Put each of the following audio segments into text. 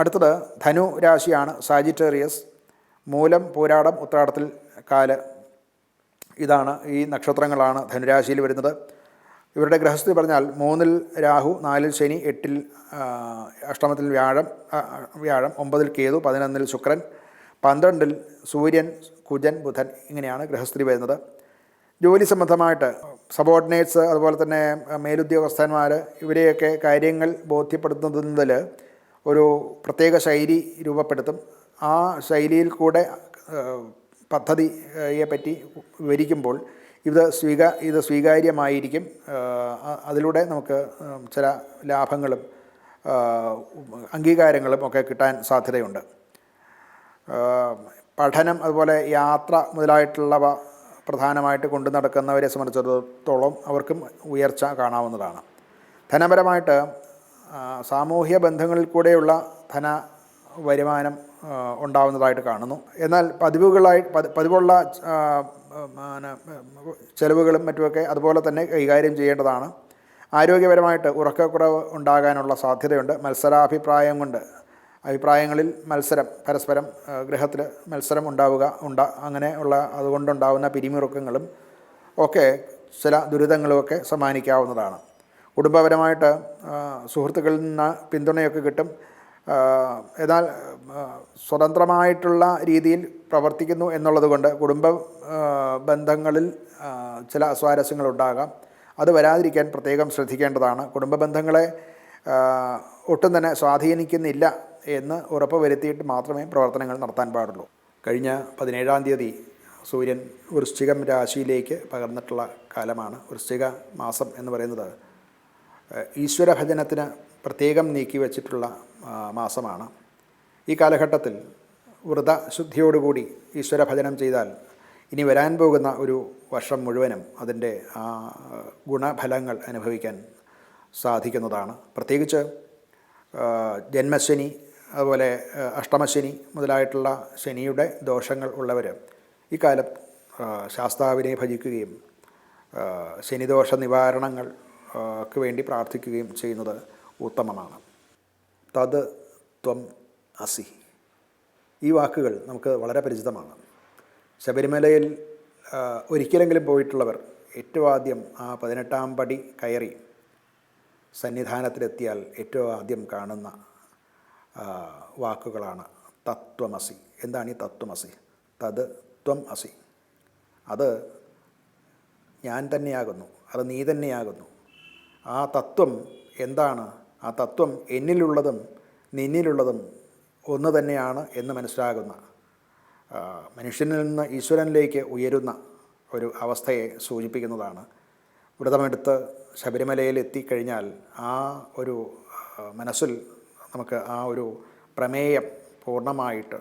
അടുത്തത് ധനു രാശിയാണ്. സാജിറ്റേറിയസ് മൂലം പോരാടം ഉത്രാടത്തിൽ കാൽ. ഇതാണ് ഈ നക്ഷത്രങ്ങളാണ് ധനുരാശിയിൽ വരുന്നത്. ഇവരുടെ ഗ്രഹസ്ഥിതി പറഞ്ഞാൽ മൂന്നിൽ രാഹു നാലിൽ ശനി എട്ടിൽ അഷ്ടമത്തിൽ വ്യാഴം വ്യാഴം ഒമ്പതിൽ കേതു പതിനൊന്നിൽ ശുക്രൻ പന്ത്രണ്ടിൽ സൂര്യൻ കുജൻ ബുധൻ ഇങ്ങനെയാണ് ഗൃഹസ്ഥിതി വരുന്നത്. ജോലി സംബന്ധമായിട്ട് സബോർഡിനേറ്റ്സ് അതുപോലെ തന്നെ മേലുദ്യോഗസ്ഥന്മാർ ഇവരെയൊക്കെ കാര്യങ്ങൾ ബോധ്യപ്പെടുത്തുന്നതിൽ ഒരു പ്രത്യേക ശൈലി രൂപപ്പെടുത്തും. ആ ശൈലിയിൽ കൂടെ പദ്ധതിയെ പറ്റി വിവരിക്കുമ്പോൾ ഇത് സ്വീകാ ഇത് സ്വീകാര്യമായിരിക്കും. അതിലൂടെ നമുക്ക് ചില ലാഭങ്ങളും അംഗീകാരങ്ങളും ഒക്കെ കിട്ടാൻ സാധ്യതയുണ്ട്. പഠനം അതുപോലെ യാത്ര മുതലായിട്ടുള്ളവ പ്രധാനമായിട്ട് കൊണ്ടു നടക്കുന്നവരെ സംബന്ധിച്ചിടത്തോളം അവർക്കും ഉയർച്ച കാണാവുന്നതാണ്. ധനപരമായിട്ട് സാമൂഹ്യ ബന്ധങ്ങളിൽ കൂടെയുള്ള ധന വരുമാനം ഉണ്ടാവുന്നതായിട്ട് കാണുന്നു. എന്നാൽ പതിവുകളായി പതി- പതിവുള്ള ചെലവുകളും മറ്റുമൊക്കെ അതുപോലെ തന്നെ കൈകാര്യം ചെയ്യേണ്ടതാണ്. ആരോഗ്യപരമായിട്ട് ഉറക്കക്കുറവ് ഉണ്ടാകാനുള്ള സാധ്യതയുണ്ട്. മത്സരാഭിപ്രായം കൊണ്ട് അഭിപ്രായങ്ങളിൽ മത്സരം പരസ്പരം ഗൃഹത്തിൽ മത്സരം ഉണ്ടാവുക ഉണ്ടാ അങ്ങനെ ഉള്ള അതുകൊണ്ടുണ്ടാവുന്ന പിരിമുറുക്കങ്ങളും ഒക്കെ ചില ദുരിതങ്ങളുമൊക്കെ സമ്മാനിക്കാവുന്നതാണ്. കുടുംബപരമായിട്ട് സുഹൃത്തുക്കളിൽ നിന്ന് പിന്തുണയൊക്കെ കിട്ടും. എന്നാൽ സ്വതന്ത്രമായിട്ടുള്ള രീതിയിൽ പ്രവർത്തിക്കുന്നു എന്നുള്ളത് കൊണ്ട് കുടുംബ ബന്ധങ്ങളിൽ ചില അസ്വാരസ്യങ്ങളുണ്ടാകാം. അത് വരാതിരിക്കാൻ പ്രത്യേകം ശ്രദ്ധിക്കേണ്ടതാണ്. കുടുംബ ബന്ധങ്ങളെ ഒട്ടും തന്നെ സ്വാധീനിക്കുന്നില്ല എന്ന് ഉറപ്പ് വരുത്തിയിട്ട് മാത്രമേ പ്രവർത്തനങ്ങൾ നടത്താൻ പാടുള്ളൂ. കഴിഞ്ഞ പതിനേഴാം തീയതി സൂര്യൻ വൃശ്ചികം രാശിയിലേക്ക് പകർന്നിട്ടുള്ള കാലമാണ്. വൃശ്ചിക മാസം എന്ന് പറയുന്നത് ഈശ്വരഭജനത്തിന് പ്രത്യേകം നീക്കി വച്ചിട്ടുള്ള മാസമാണ്. ഈ കാലഘട്ടത്തിൽ വ്രതശുദ്ധിയോടുകൂടി ഈശ്വരഭജനം ചെയ്താൽ ഇനി വരാൻ പോകുന്ന ഒരു വർഷം മുഴുവനും അതിന്റെ ആ ഗുണഫലങ്ങൾ അനുഭവിക്കാൻ സാധിക്കുന്നതാണ്. പ്രത്യേകിച്ച് ജന്മശനി അതുപോലെ അഷ്ടമശനി മുതലായിട്ടുള്ള ശനിയുടെ ദോഷങ്ങൾ ഉള്ളവർ ഇക്കാലം കാലം ശാസ്താവിനെ ഭജിക്കുകയും ശനിദോഷ നിവാരണങ്ങൾ ക്ക് വേണ്ടി പ്രാർത്ഥിക്കുകയും ചെയ്യുന്നത് ഉത്തമമാണ്. തത് ത്വം അസി. ഈ വാക്കുകൾ നമുക്ക് വളരെ പരിചിതമാണ്. ശബരിമലയിൽ ഒരിക്കലെങ്കിലും പോയിട്ടുള്ളവർ ഏറ്റവും ആദ്യം ആ പതിനെട്ടാം പടി കയറി സന്നിധാനത്തിലെത്തിയാൽ ഏറ്റവും ആദ്യം കാണുന്ന വാക്കുകളാണ് തത്വമസി എന്താണ് ഈ തത്വമസി തത് ത്വം അസി. അത് ഞാൻ തന്നെയാകുന്നു. അത് നീ തന്നെയാകുന്നു. ആ തത്വം എന്താണ്? ആ തത്വം എന്നിലുള്ളതും നിന്നിലുള്ളതും ഒന്ന് തന്നെയാണ് എന്ന് മനസ്സിലാകുന്ന മനുഷ്യനിൽ നിന്ന് ഈശ്വരനിലേക്ക് ഉയരുന്ന ഒരു അവസ്ഥയെ സൂചിപ്പിക്കുന്നതാണ്. വ്രതമെടുത്ത് ശബരിമലയിൽ എത്തിക്കഴിഞ്ഞാൽ ആ ഒരു മനസ്സിൽ നമുക്ക് ആ ഒരു പ്രമേയം പൂർണമായിട്ട്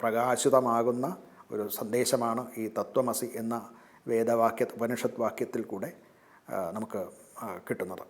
പ്രകാശിതമാകുന്ന ഒരു സന്ദേശമാണ് ഈ തത്വമസി എന്ന വേദവാക്യ ഉപനിഷത്ത് വാക്യത്തിൽ കൂടെ നമുക്ക് കിട്ടുന്നത്.